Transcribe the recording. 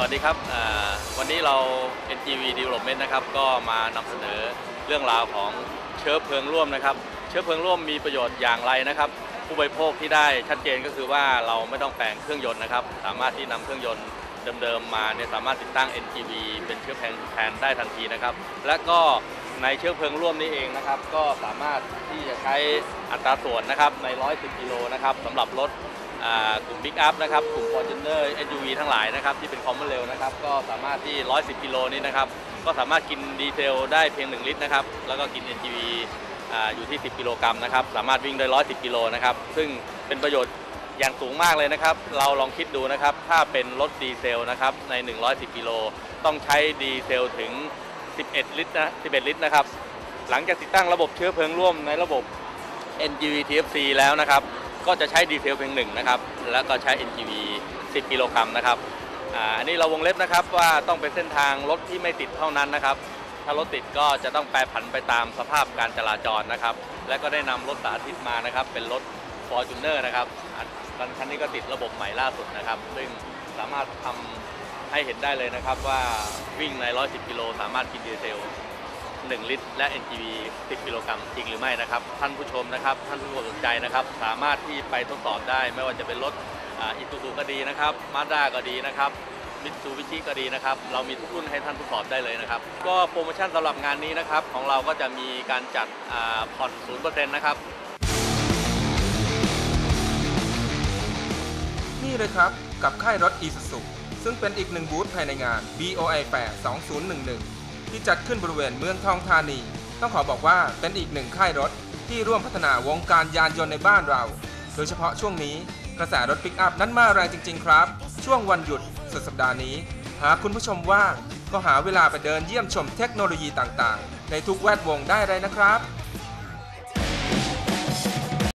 สวัสดีครับวันนี้เรา NGV Development นะครับก็มานำเสนอเรื่องราวของเชื้อเพลิงร่วมนะครับ เชื้อเพลิงร่วมมีประโยชน์อย่างไรนะครับ ผู้บริโภคที่ได้ชัดเจนก็คือว่าเราไม่ต้องแปลงเครื่องยนต์นะครับ สามารถที่นำเครื่องยนต์เดิมๆมาเนี่ยสามารถติดตั้ง NGV เป็นเชื้อเพลิงแทนได้ทันทีนะครับ และก็ในเชื้อเพลิงร่วมนี้เองนะครับ ก็สามารถที่จะใช้อัตราส่วนนะครับใน 110 กิโลนะครับสำหรับรถ กลุ่ม Big Up นะครับ กลุ่ม Fortuner SUV ทั้งหลายนะครับ ที่เป็นคอมมอนเร็วนะครับ ก็สามารถที่ 110 กิโลนี้นะครับ ก็สามารถกินดีเซลได้เพียง 1 ลิตรนะครับ แล้วก็กิน NGV อยู่ที่ 10 กิโลกรัมนะครับ สามารถวิ่งได้ 110 กิโลนะครับ ซึ่งเป็นประโยชน์อย่างสูงมากเลยนะครับ เราลองคิดดูนะครับ ถ้าเป็นรถดีเซลนะครับ ใน 110 กิโล ต้องใช้ดีเซลถึง 11 ลิตรนะ 11 ลิตรนะครับ หลังจากติดตั้งระบบเชื้อเพลิงร่วมในระบบ NGV TFC แล้วนะครับ ก็จะใช้ดีเซลเพียงหนึ่งนะครับแล้วก็ใช้ NGV 10 กิโลกรัมนะครับอันนี้เราวงเล็บนะครับว่าต้องเป็นเส้นทางรถที่ไม่ติดเท่านั้นนะครับ ถ้ารถติดก็จะต้องแปรผันไปตามสภาพการจราจรนะครับ และก็ได้นำรถสาธิตมานะครับ เป็นรถ Fortuner นะครับอันคันนี้ก็ติดระบบใหม่ล่าสุดนะครับ ซึ่งสามารถทำให้เห็นได้เลยนะครับว่าวิ่งใน 110 กิโลสามารถกินดีเซล 1 ลิตร และ NGV 10 กิโลกรัมจริงหรือไม่นะครับ ท่านผู้ชมนะครับ ท่านผู้สนใจนะครับ สามารถที่ไปทดสอบได้ ไม่ว่าจะเป็นรถอิซูซูก็ดีนะครับมาด้าก็ดีนะครับมิตซูบิชิก็ดีนะครับ เรามีทุกรุ่นให้ท่านทดสอบได้เลยนะครับ ก็โปรโมชั่นสำหรับงานนี้นะครับ ของเราก็จะมีการจัดอ่าผ่อน0%นะครับ นี่เลยครับ กับค่ายรถ i s u z u ซึ่งเป็นอีกหนึ่งบูธภายในงาน BOI 8 2011 ที่จัดขึ้นบริเวณเมืองทองธานี ต้องขอบอกว่าเป็นอีกหนึ่งค่ายรถที่ร่วมพัฒนาวงการยานยนต์ในบ้านเรา โดยเฉพาะช่วงนี้กระแสรถปิกอัพนั้นมาแรงจริง ๆ ครับ ช่วงวันหยุดสุดสัปดาห์นี้ หากคุณผู้ชมว่างก็หาเวลาไปเดินเยี่ยมชมเทคโนโลยีต่างๆ ในทุกแวดวงได้เลยนะครับ